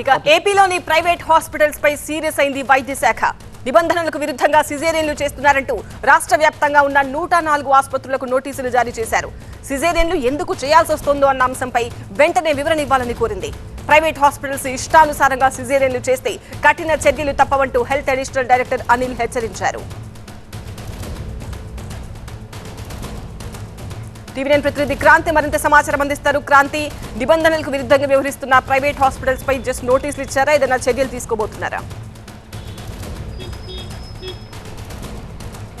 ఇక ఏపీలోని private hospitals పై serious అయింది వైద్య శాఖ. నిబంధనలకు విరుద్ధంగా సిజేరియన్లు చేస్తున్నారంటూ రాష్ట్ర వ్యాప్తంగా ఉన్న నూట నాలుగు ఆసుపత్రులకు నోటీసులు జారీ చేశారు. సిజేరియన్లు ఎందుకు చేయాల్సి వస్తోందో అన్న అంశంపై వెంటనే వివరణ ఇవ్వాలని కోరింది. ప్రైవేట్ హాస్పిటల్స్ ఇష్టానుసారంగా సిజేరియన్లు చేస్తే కఠిన చర్యలు తప్పవంటూ హెల్త్ అడిషనల్ డైరెక్టర్ అనిల్ హెచ్చరించారు. టీవీ నైన్ ప్రతినిధి క్రాంతి మరింత సమాచారం అందిస్తారు. క్రాంతి నిబంధనలకు విరుద్ధంగా వ్యవహరిస్తున్న ప్రైవేట్ హాస్పిటల్స్ పై జస్ట్ నోటీసులు ఇచ్చారా? ఏదైనా చర్యలు తీసుకోబోతున్నారా?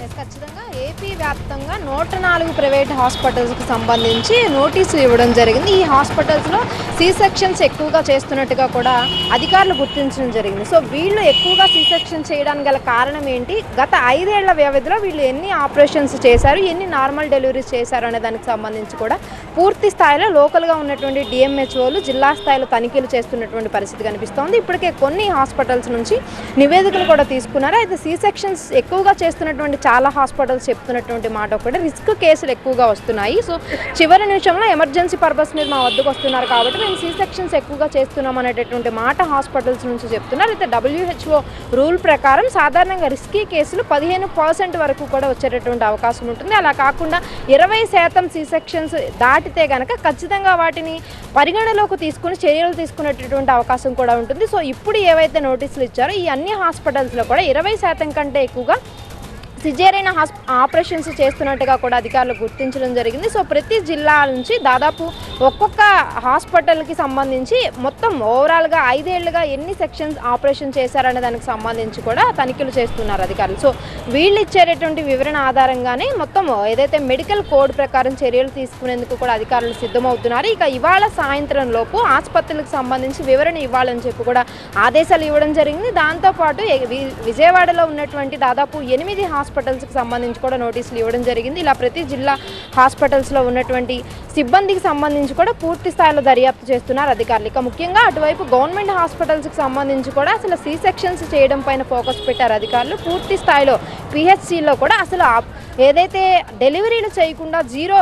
ఎస్, ఖచ్చితంగా. ఏపీ వ్యాప్తంగా నూట నాలుగు ప్రైవేట్ హాస్పిటల్స్కి సంబంధించి నోటీసులు ఇవ్వడం జరిగింది. ఈ హాస్పిటల్స్లో సీ సెక్షన్స్ ఎక్కువగా చేస్తున్నట్టుగా కూడా అధికారులు గుర్తించడం జరిగింది. సో వీళ్ళు ఎక్కువగా సి సెక్షన్ చేయడానికి గల కారణం ఏంటి? గత ఐదేళ్ళ వ్యవధిలో వీళ్ళు ఎన్ని ఆపరేషన్స్ చేశారు? ఎన్ని నార్మల్ డెలివరీస్ చేశారు అనే దానికి సంబంధించి కూడా పూర్తి స్థాయిలో లోకల్గా ఉన్నటువంటి డిఎంహెచ్ఓలు జిల్లా స్థాయిలో తనిఖీలు చేస్తున్నటువంటి పరిస్థితి కనిపిస్తోంది. ఇప్పటికే కొన్ని హాస్పిటల్స్ నుంచి నివేదికలు కూడా తీసుకున్నారు. అయితే సి సెక్షన్స్ ఎక్కువగా చేస్తున్నటువంటి చాలా హాస్పిటల్స్ చెప్తున్నటువంటి మాట ఒకటి రిస్క్ కేసులు ఎక్కువగా వస్తున్నాయి. సో చివరి నిమిషంలో ఎమర్జెన్సీ పర్పస్ మీద మా వద్దకు వస్తున్నారు కాబట్టి మేము సి సెక్షన్స్ ఎక్కువగా చేస్తున్నాం అనేటటువంటి మాట హాస్పిటల్స్ నుంచి చెప్తున్నారు. అయితే డబ్ల్యూహెచ్ఓ రూల్ ప్రకారం సాధారణంగా రిస్కీ కేసులు పదిహేను పర్సెంట్ వరకు కూడా వచ్చేటటువంటి అవకాశం ఉంటుంది. అలా కాకుండా ఇరవై శాతం సి సెక్షన్స్ దాటితే కనుక ఖచ్చితంగా వాటిని పరిగణలోకి తీసుకుని చర్యలు తీసుకునేటటువంటి అవకాశం కూడా ఉంటుంది. సో ఇప్పుడు ఏవైతే నోటీసులు ఇచ్చారో ఈ అన్ని హాస్పిటల్స్లో కూడా ఇరవై శాతం కంటే ఎక్కువగా సిజేరైన హాస్ ఆపరేషన్స్ చేస్తున్నట్టుగా కూడా అధికారులు గుర్తించడం జరిగింది. సో ప్రతి జిల్లా నుంచి దాదాపు ఒక్కొక్క హాస్పిటల్కి సంబంధించి మొత్తం ఓవరాల్గా ఐదేళ్ళుగా ఎన్ని సెక్షన్స్ ఆపరేషన్ చేశారనే దానికి సంబంధించి కూడా తనిఖీలు చేస్తున్నారు అధికారులు. సో వీళ్ళు ఇచ్చేటటువంటి వివరణ ఆధారంగానే మొత్తం ఏదైతే మెడికల్ కోడ్ ప్రకారం చర్యలు తీసుకునేందుకు కూడా అధికారులు సిద్ధమవుతున్నారు. ఇక ఇవాళ సాయంత్రం లోపు ఆసుపత్రులకు సంబంధించి వివరణ ఇవ్వాలని చెప్పి కూడా ఆదేశాలు ఇవ్వడం జరిగింది. దాంతోపాటు వి- విజయవాడలో ఉన్నటువంటి దాదాపు ఎనిమిది హాస్పిటల్స్కి సంబంధించి కూడా నోటీసులు ఇవ్వడం జరిగింది. ఇలా ప్రతి జిల్లా హాస్పిటల్స్లో ఉన్నటువంటి సిబ్బందికి సంబంధించి కూడా పూర్తి స్థాయిలో దర్యాప్తు చేస్తున్నారు అధికారులు. ఇక ముఖ్యంగా అటువైపు గవర్నమెంట్ హాస్పిటల్స్కి సంబంధించి కూడా అసలు సి సెక్షన్స్ చేయడం పైన ఫోకస్ పెట్టారు అధికారులు. పూర్తి స్థాయిలో పిహెచ్సిలో కూడా అసలు ఏదైతే డెలివరీలు చేయకుండా జీరో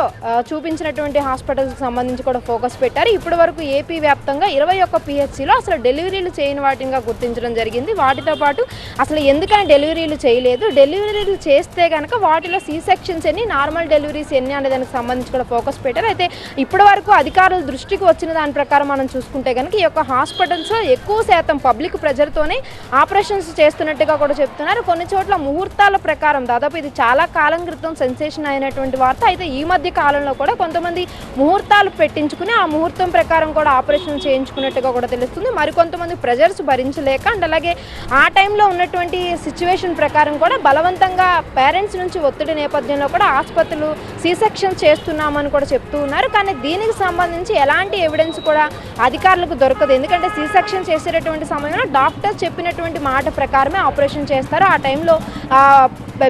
చూపించినటువంటి హాస్పిటల్స్కి సంబంధించి కూడా ఫోకస్ పెట్టారు. ఇప్పటి వరకు ఏపీ వ్యాప్తంగా ఇరవై ఒక్క పిహెచ్సిలో అసలు డెలివరీలు చేయని వాటిగా గుర్తించడం జరిగింది. వాటితో పాటు అసలు ఎందుకని డెలివరీలు చేయలేదు? డెలివరీలు చేస్తే కనుక వాటిలో సి సెక్షన్స్ ఎన్ని నార్మల్ డెలివరీస్ ఎన్ని అనే దానికి సంబంధించి కూడా ఫోకస్ పెట్టారు. అయితే ఇప్పటి వరకు అధికారుల దృష్టికి వచ్చిన దాని ప్రకారం మనం చూసుకుంటే కనుక ఈ యొక్క హాస్పిటల్స్లో ఎక్కువ శాతం పబ్లిక్ ప్రెజర్తోనే ఆపరేషన్స్ చేస్తున్నట్టుగా కూడా చెప్తున్నారు. కొన్ని చోట్ల ముహూర్తాల ప్రకారం దాదాపు ఇది చాలా కాలం క్రితం సెన్సేషన్ అయినటువంటి వార్త. అయితే ఈ మధ్య కాలంలో కూడా కొంతమంది ముహూర్తాలు పెట్టించుకుని ఆ ముహూర్తం ప్రకారం కూడా ఆపరేషన్ చేయించుకున్నట్టుగా కూడా తెలుస్తుంది. మరికొంతమంది ప్రెజర్స్ భరించలేక అండ్ అలాగే ఆ టైంలో ఉన్నటువంటి సిచ్యువేషన్ ప్రకారం కూడా బలవంతంగా పేరెంట్స్ నుంచి ఒత్తిడి నేపథ్యంలో కూడా ఆసుపత్రులు సి సెక్షన్ చేస్తున్నామని కూడా చెప్తూ ఉన్నారు. కానీ దీనికి సంబంధించి ఎలాంటి ఎవిడెన్స్ కూడా అధికారులకు దొరకదు. ఎందుకంటే సి సెక్షన్ చేసేటటువంటి సమయంలో డాక్టర్ చెప్పినటువంటి మాట ప్రకారమే ఆపరేషన్ చేస్తారు. ఆ టైంలో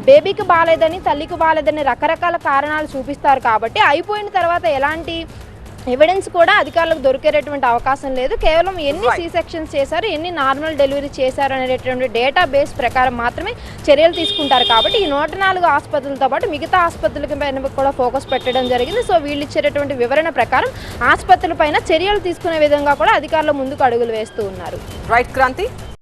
బేబీకి బాగాలేదని తల్లికి బాగాలేదని రకరకాల కారణాలు చూపిస్తారు కాబట్టి అయిపోయిన తర్వాత ఎలాంటి ఎవిడెన్స్ కూడా అధికారులకు దొరికేటటువంటి అవకాశం లేదు. కేవలం ఎన్ని. సి సెక్షన్స్ చేశారు ఎన్ని నార్మల్ డెలివరీ చేశారు అనేటటువంటి డేటా బేస్ ప్రకారం మాత్రమే చర్యలు తీసుకుంటారు కాబట్టి ఈ నూట నాలుగు ఆసుపత్రులతో పాటు మిగతా ఆసుపత్రులకి పైన కూడా ఫోకస్ పెట్టడం జరిగింది. సో వీళ్ళు ఇచ్చేటటువంటి వివరణ ప్రకారం ఆసుపత్రుల పైన చర్యలు తీసుకునే విధంగా కూడా అధికారులు ముందుకు అడుగులు వేస్తూ ఉన్నారు. రైట్ క్రాంతి